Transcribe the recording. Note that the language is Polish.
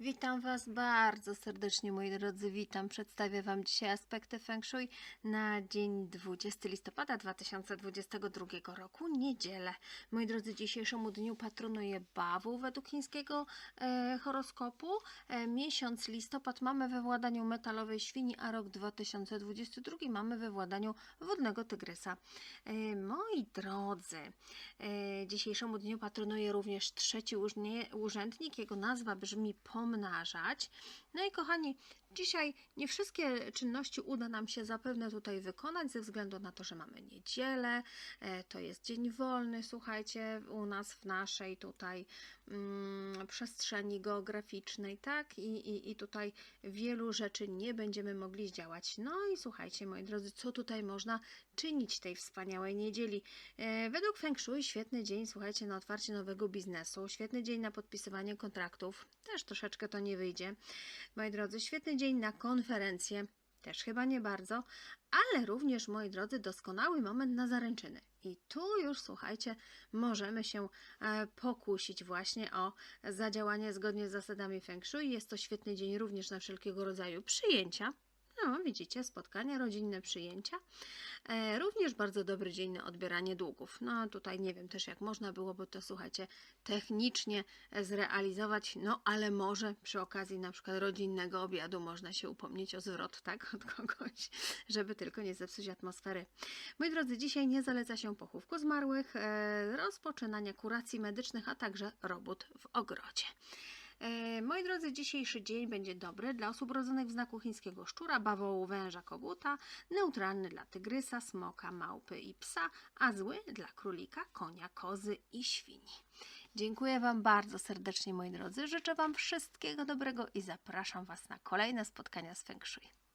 Witam Was bardzo serdecznie, moi drodzy. Witam. Przedstawię Wam dzisiaj aspekty Feng Shui na dzień 20 listopada 2022 roku, niedzielę. Moi drodzy, dzisiejszemu dniu patronuje Bawu według chińskiego e, horoskopu. E, miesiąc listopad mamy we władaniu metalowej świni, a rok 2022 mamy we władaniu wodnego tygrysa. E, moi drodzy, e, dzisiejszemu dniu patronuje również trzeci urzędnik. Jego nazwa brzmi pomnażać. No i kochani, dzisiaj nie wszystkie czynności uda nam się zapewne tutaj wykonać, ze względu na to, że mamy niedzielę, e, to jest dzień wolny, słuchajcie, u nas w naszej tutaj mm, przestrzeni geograficznej, tak? I, i, I tutaj wielu rzeczy nie będziemy mogli zdziałać. No i słuchajcie, moi drodzy, co tutaj można czynić tej wspaniałej niedzieli? E, według Feng Shui świetny dzień, słuchajcie, na otwarcie nowego biznesu, świetny dzień na podpisywanie kontraktów, też troszeczkę to nie wyjdzie. Moi drodzy, świetny dzień na konferencję, też chyba nie bardzo, ale również, moi drodzy, doskonały moment na zaręczyny. I tu już, słuchajcie, możemy się e, pokusić właśnie o zadziałanie zgodnie z zasadami Feng Shui. Jest to świetny dzień również na wszelkiego rodzaju przyjęcia. No, widzicie, spotkania, rodzinne przyjęcia. E, również bardzo dobry dzień na odbieranie długów. No, tutaj nie wiem też, jak można byłoby to, słuchajcie, technicznie e, zrealizować, no, ale może przy okazji na przykład rodzinnego obiadu można się upomnieć o zwrot, tak, od kogoś, żeby tylko nie zepsuć atmosfery. Moi drodzy, dzisiaj nie zaleca się pochówku zmarłych, e, rozpoczynania kuracji medycznych, a także robót w ogrodzie. E, Moi drodzy, dzisiejszy dzień będzie dobry dla osób urodzonych w znaku chińskiego szczura, bawołu, węża, koguta, neutralny dla tygrysa, smoka, małpy i psa, a zły dla królika, konia, kozy i świni. Dziękuję Wam bardzo serdecznie, moi drodzy. Życzę Wam wszystkiego dobrego i zapraszam Was na kolejne spotkania z Feng Shui.